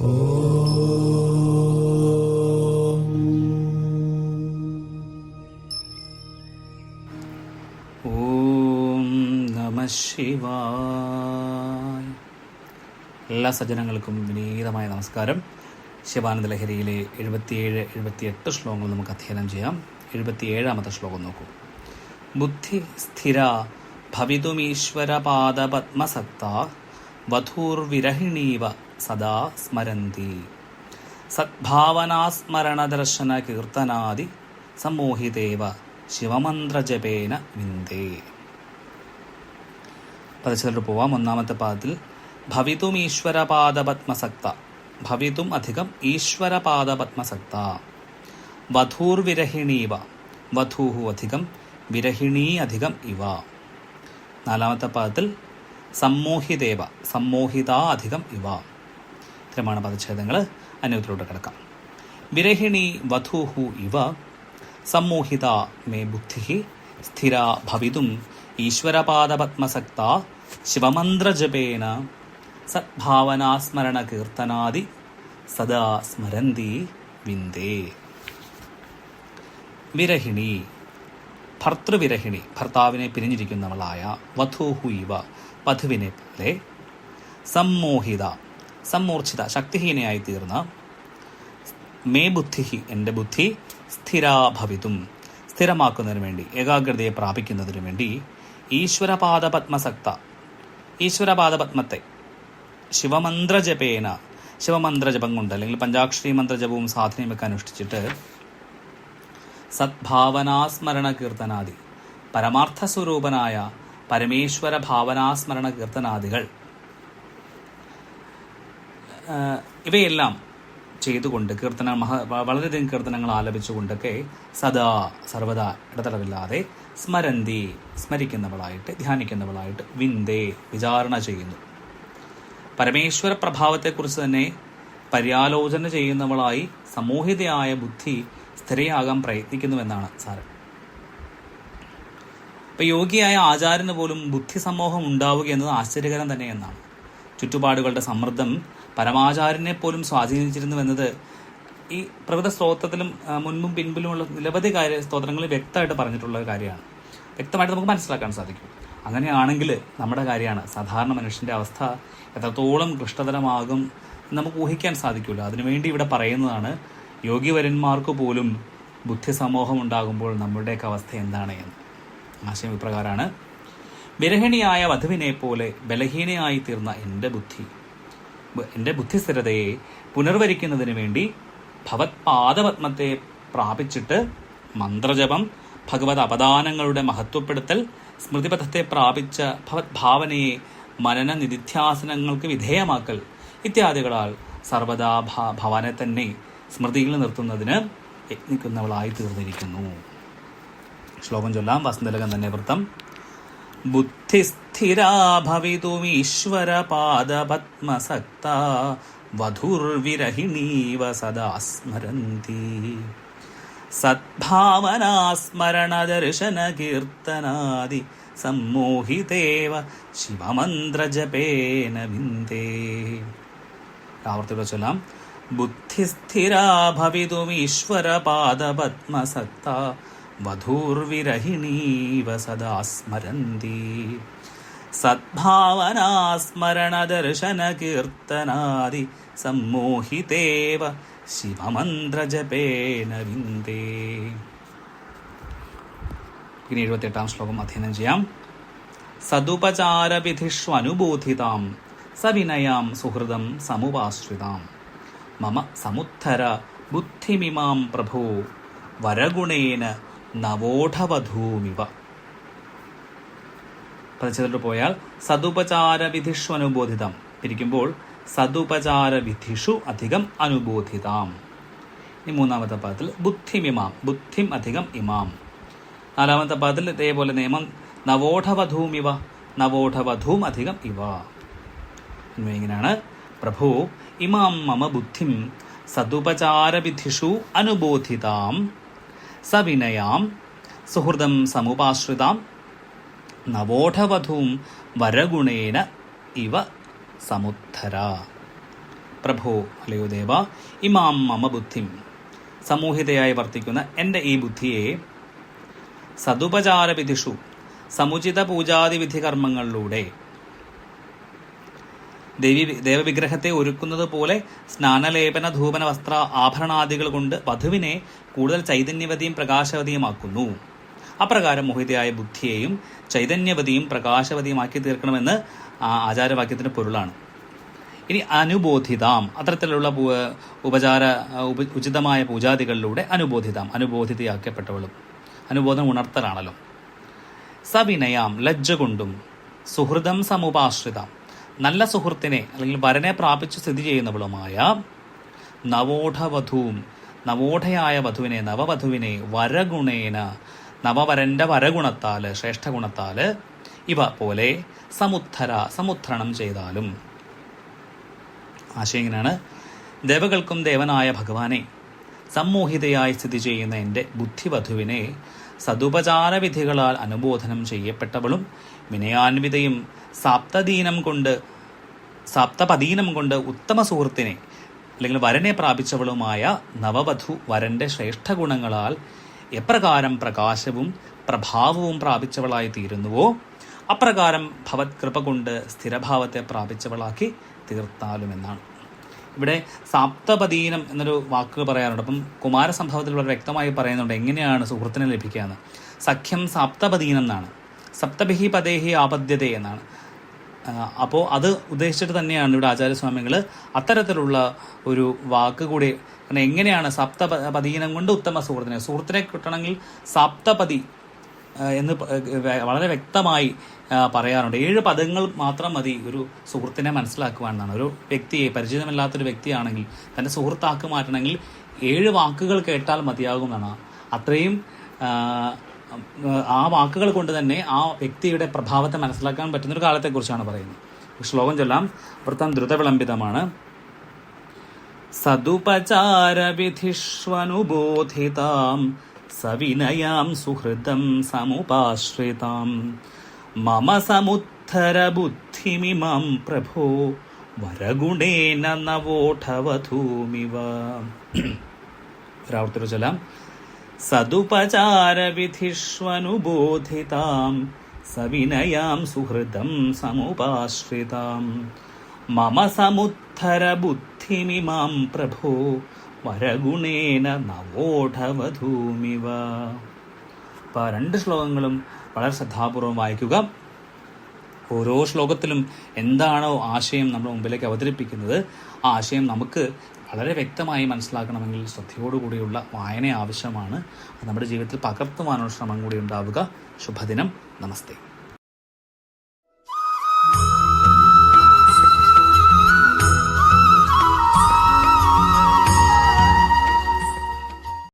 ഓം എല്ലാ സജ്ജനങ്ങൾക്കും വിനീതമായ നമസ്കാരം. ശിവാനന്ദ ലഹരിയിലെ എഴുപത്തിയേഴ് എഴുപത്തിയെട്ട് ശ്ലോകങ്ങൾ നമുക്ക് അധ്യയനം ചെയ്യാം. എഴുപത്തിയേഴാമത്തെ ശ്ലോകം നോക്കൂ. ബുദ്ധി സ്ഥിര ഭവിതുമീശ്വരപാദപത്മസക്ത വധൂർവിരഹിണീവ സദാ സ്മരന്തി. സദ്ഭാവനാസ്മരണദർശന കീർത്തനാദി സമ്മോഹിതേവ ശിവമന്ത്രജപേന വിന്ദേ. പദച്ചിലോട്ട് പോവാം. ഒന്നാമത്തെ പാദത്തിൽ ഭവിതും ഈശ്വരപാദപത്മസക്ത. ഭവിതും അധികം ഈശ്വരപാദപത്മസക്ത. വധൂർവിരഹിണീവ വധൂഹു അധികം വിരഹിണീ അധികം ഇവ. നാലാമത്തെ പാദത്തിൽ സമ്മോഹിതേവ സമ്മോഹിതാധികം ഇവ. ഇത്തരമാണ് പദച്ഛേദങ്ങൾ. അന്യത്തിലോട്ട് കിടക്കാം. വിരഹിണി വധൂഹു ഇവ സമ്മോഹിത മേ ബുദ്ധി സ്ഥിര ഭവിതും ഈശ്വരപാദപത്മസക്ത ശിവമന്ത്രജപേന സദ്ഭാവനാസ്മരണ കീർത്തനാദി സദാ സ്മരന്തി വിന്ദേ. വിരഹിണി ഭർത്തൃവിരഹിണി ഭർത്താവിനെ പിരിഞ്ഞിരിക്കുന്നവളായ വധൂഹു ഇവ വധുവിനെ പോലെ സമ്മോഹിത സമ്മൂർച്ഛിത ശക്തിഹീനയായി തീർന്ന മേ ബുദ്ധിഹി എന്റെ ബുദ്ധി സ്ഥിരാഭവിതും. സ്ഥിരമാക്കുന്നതിനു വേണ്ടി ഏകാഗ്രതയെ പ്രാപിക്കുന്നതിനു വേണ്ടി ഈശ്വരപാദപത്മസക്ത ഈശ്വരപാദപത്മത്തെ ശിവമന്ത്രജപേന ശിവമന്ത്രജപം കൊണ്ട് അല്ലെങ്കിൽ പഞ്ചാക്ഷരി മന്ത്രജപവും സാധനയുമൊക്കെ അനുഷ്ഠിച്ചിട്ട് സദ്ഭാവനാസ്മരണ കീർത്തനാദി പരമാർത്ഥ സ്വരൂപനായ പരമേശ്വര ഭാവനാസ്മരണ കീർത്തനാദികൾ ഇവയെല്ലാം ചെയ്തുകൊണ്ട് കീർത്തന മഹ വളരെയധികം കീർത്തനങ്ങൾ ആലപിച്ചുകൊണ്ടൊക്കെ സദാ സർവദാ ഇടതടവില്ലാതെ സ്മരന്തി സ്മരിക്കുന്നവളായിട്ട് ധ്യാനിക്കുന്നവളായിട്ട് വിന്ദേ വിചാരണ ചെയ്യുന്നു. പരമേശ്വര പ്രഭാവത്തെക്കുറിച്ച് തന്നെ പര്യാലോചന ചെയ്യുന്നവളായി സമൂഹിതയായ ബുദ്ധി സ്ഥിരയാകാൻ പ്രയത്നിക്കുന്നുവെന്നാണ് സാരം. ഇപ്പൊ യോഗിയായ ആചാര്യന് പോലും ബുദ്ധി സമൂഹം ഉണ്ടാവുക എന്നത് ആശ്ചര്യകരം തന്നെ എന്നാണ്. ചുറ്റുപാടുകളുടെ സമ്മർദ്ദം പരമാചാര്യനെ പോലും സ്വാധീനിച്ചിരുന്നുവെന്നത് ഈ പ്രകൃത സ്തോത്രത്തിലും മുൻപും പിൻപിലുമുള്ള നിരവധി കാര്യ സ്തോത്രങ്ങളിൽ വ്യക്തമായിട്ട് പറഞ്ഞിട്ടുള്ള ഒരു കാര്യമാണ്. വ്യക്തമായിട്ട് നമുക്ക് മനസ്സിലാക്കാൻ സാധിക്കും. അങ്ങനെയാണെങ്കിൽ നമ്മുടെ കാര്യമാണ്. സാധാരണ മനുഷ്യന്റെ അവസ്ഥ എത്രത്തോളം ക്ലിഷ്ടതരമാകും നമുക്ക് ഊഹിക്കാൻ സാധിക്കില്ല. അതിനുവേണ്ടി ഇവിടെ പറയുന്നതാണ് യോഗിവരന്മാർക്ക് പോലും ബുദ്ധിസമൂഹം ഉണ്ടാകുമ്പോൾ നമ്മുടെയൊക്കെ അവസ്ഥ എന്താണ് എന്ന്. ആശയം ഇപ്രകാരമാണ് വിരഹിണിയായ വധുവിനെ പോലെ ബലഹീനയായി തീർന്ന എന്റെ ബുദ്ധി. എന്റെ ബുദ്ധിസ്ഥിരതയെ പുനർവരിക്കുന്നതിന് വേണ്ടി ഭവത് പാദപത്മത്തെ പ്രാപിച്ചിട്ട് മന്ത്രജപം ഭഗവത് അപദാനങ്ങളുടെ മഹത്വപ്പെടുത്തൽ സ്മൃതിപഥത്തെ പ്രാപിച്ച ഭവത് ഭാവനയെ മനന നിധിധ്യാസനങ്ങൾക്ക് വിധേയമാക്കൽ ഇത്യാദികളാൽ സർവദാ ഭവനെ തന്നെ സ്മൃതിയിൽ നിർത്തുന്നതിന് യത്നിക്കുന്നവളായി തീർന്നിരിക്കുന്നു. ശ്ലോകം ചൊല്ലാം. വസന്തലകം തന്നെ വൃത്തം. ബുദ്ധിസ്ഥിരാ ഭവിതുമീശ്വരപാദപത്മസക്ത വധുർവിരഹിണീവ സദാ സ്മരന്തി. സദ്ഭാവനാസ്മരണദർശനകീർത്തനാദി സമ്മോഹിതേവ ശിവമന്ത്രജപേന വിന്ദേ. ആവർത്തിയുടെ ചൊല്ലാം. ബുദ്ധിസ്ഥിരാ ഭവിതുമീശ്വരപാദപത്മസക്ത വധൂർവിരഹിണീവ സദാ സ്മരന്തി. സദ്ഭാവനാസ്മരണദർശനകീർത്തനാദി സമ്മോഹിതേവ ശിവമന്ത്രജപേന വിന്ദേ. ഇനി എഴുപത്തെട്ടാം ശ്ലോകം അധ്യയനം ചെയ്യാം. സതുപചാരവിധിഷ്വനുബോധിതാം സവിനയാം സുഹൃദം സമുപാശ്രിതാം. മമ സമുദ്ധര ബുദ്ധിമിമാം പ്രഭോ വരഗുണേന നവോഢവധൂമിവ പതിച്ചതിട്ട് പോയാൽ സതുപചാര വിധിഷു അനുബോധിതം. പിരിക്കുമ്പോൾ സതുപചാര വിധിഷു അധികം അനുബോധിതാം. ഈ മൂന്നാമത്തെ പദത്തിൽ ബുദ്ധിമിമാം ബുദ്ധിം അധികം ഇമാം. നാലാമത്തെ പാദത്തിൽ ഇതേപോലെ നിയമം നവോഢവധൂമിവ നവോഢവധൂം അധികം ഇവ. ഇങ്ങനെയാണ് പ്രഭു ഇമാം മമ ബുദ്ധിം സതുപചാരവിധിഷു അനുബോധിതാം. സവിനയാം സുഹൃദം സമുപാശ്രിതാം നവോഢവധൂം വരഗുണേന ഇവ സമുദ്ധര. പ്രഭോ അല്ലയോ ദേവ ഇമാം മമ ബുദ്ധിം. സമൂഹിതയായി വർത്തിക്കുന്ന എന്റെ ഈ ബുദ്ധിയെ സതുപചാരവിധിഷു സമുചിത പൂജാതി വിധി കർമ്മങ്ങളിലൂടെ ദേവി ദേവവിഗ്രഹത്തെ ഒരുക്കുന്നത് പോലെ സ്നാനലേപന ധൂപന വസ്ത്ര ആഭരണാദികൾ കൊണ്ട് വധുവിനെ കൂടുതൽ ചൈതന്യവതിയും പ്രകാശവതിയുമാക്കുന്നു. അപ്രകാരം മോഹിതയായ ബുദ്ധിയെയും ചൈതന്യവതിയും പ്രകാശവതിയുമാക്കി തീർക്കണമെന്ന് ആചാരവാക്യത്തിന്റെ പൊരുളാണ്. ഇനി അനുബോധിതാം. അത്തരത്തിലുള്ള ഉപചാര ഉചിതമായ പൂജാദികളിലൂടെ അനുബോധിതാം. അനുബോധിതയാക്കപ്പെട്ടവളും. അനുബോധനം ഉണർത്തലാണല്ലോ. സവിനയാം ലജ്ജ കൊണ്ടും സുഹൃതം സമുപാശ്രിതം. നല്ല സുഹൃത്തിനെ അല്ലെങ്കിൽ വരനെ പ്രാപിച്ച് സ്ഥിതി ചെയ്യുന്നവളുമായ നവോഢവധൂം നവോഢയായ വധുവിനെ നവവധുവിനെ വരഗുണേന നവവരന്റെ വരഗുണത്താൽ ശ്രേഷ്ഠഗുണത്താൽ ഇവ പോലെ സമുദ്ധര സമുദ്ധരണം ചെയ്താലും. ആശയം ഇങ്ങനെയാണ്. ദേവകൾക്കും ദേവനായ ഭഗവാനെ സമ്മോഹിതയായി സ്ഥിതി ചെയ്യുന്ന എന്റെ ബുദ്ധിവധുവിനെ സതുപചാരവിധികളാൽ അനുബോധനം ചെയ്യപ്പെട്ടവളും വിനയാൻവിതയും സാപ്തദീനം കൊണ്ട് സപ്തപദീനം കൊണ്ട് ഉത്തമ സുഹൃത്തിനെ അല്ലെങ്കിൽ വരനെ പ്രാപിച്ചവളുമായ നവവധു വരന്റെ ശ്രേഷ്ഠ ഗുണങ്ങളാൽ എപ്രകാരം പ്രകാശവും പ്രഭാവവും പ്രാപിച്ചവളായി തീരുന്നുവോ അപ്രകാരം ഭവത് കൃപ കൊണ്ട് സ്ഥിരഭാവത്തെ പ്രാപിച്ചവളാക്കി തീർത്താലുമെന്നാണ്. ഇവിടെ സാപ്തപദീനം എന്നൊരു വാക്ക് പറയാറുണ്ട് അപ്പം കുമാരസംഭവത്തിൽ വളരെ വ്യക്തമായി പറയുന്നുണ്ട് എങ്ങനെയാണ് സുഹൃത്തിനെ ലഭിക്കുക എന്ന് സഖ്യം സാപ്തപദീനം എന്നാണ്. സപ്തഭിഹി പദേഹി ആപദ്യതേ എന്നാണ്. അപ്പോൾ അത് ഉദ്ദേശിച്ചിട്ട് തന്നെയാണ് ഇവിടെ ആചാര്യസ്വാമികൾ അത്തരത്തിലുള്ള ഒരു വാക്ക് കൂടി. കാരണം എങ്ങനെയാണ് സപ്ത കൊണ്ട് ഉത്തമ സുഹൃത്തിനെ? സുഹൃത്തിനെ കിട്ടണമെങ്കിൽ സപ്തപതി എന്ന് വളരെ വ്യക്തമായി പറയാറുണ്ട്. ഏഴ് പദങ്ങൾ മാത്രം മതി ഒരു സുഹൃത്തിനെ മനസ്സിലാക്കുവാൻ എന്നാണ് ഒരു വ്യക്തിയെ പരിചിതമില്ലാത്തൊരു വ്യക്തിയാണെങ്കിൽ തന്റെ സുഹൃത്താക്കി മാറ്റണമെങ്കിൽ ഏഴ് വാക്കുകൾ കേട്ടാൽ മതിയാകുമെന്നാണ്. അത്രയും ആ, വാക്കുകൾ കൊണ്ട് തന്നെ ആ വ്യക്തിയുടെ പ്രഭാവത്തെ മനസ്സിലാക്കാൻ പറ്റുന്ന ഒരു കാലത്തെക്കുറിച്ചാണ് പറയുന്നത്. ശ്ലോകം ചൊല്ലാം. വൃത്തം ദ്രുതവിളംബിതമാണ്. സതുപചാരവിധിഷ്വനുബോധിതാം സവിനയാം സുഹൃതം സമുപാശ്രിതാം. മമ സമുദ്ധരബുദ്ധിമിമാം പ്രഭോ വരഗുണേന നവോഠവധൂമിവ. ഒരാവർത്തിട്ട് ചൊല്ലാം. സതുപചാരവിധിഷ്വനുബോധിതാം സവിനയാം സുഹൃതം സമുപാശ്രിതാം. മമ സമുദ്ധരബുദ്ധിമിമാം പ്രഭോ വരഗുണേന നവോഢവധൂമിവ. അപ്പോൾ രണ്ട് ശ്ലോകങ്ങളും വളരെ ശ്രദ്ധാപൂർവം വായിക്കുക. ഓരോ ശ്ലോകത്തിലും എന്താണോ ആശയം നമ്മുടെ മുമ്പിലേക്ക് അവതരിപ്പിക്കുന്നത് ആ ആശയം നമുക്ക് വളരെ വ്യക്തമായി മനസ്സിലാക്കണമെങ്കിൽ ശ്രദ്ധയോടുകൂടിയുള്ള വായന ആവശ്യമാണ്. നമ്മുടെ ജീവിതത്തിൽ പകർത്തുവാനുള്ള ശ്രമം കൂടി ഉണ്ടാവുക. ശുഭദിനം. നമസ്തേ.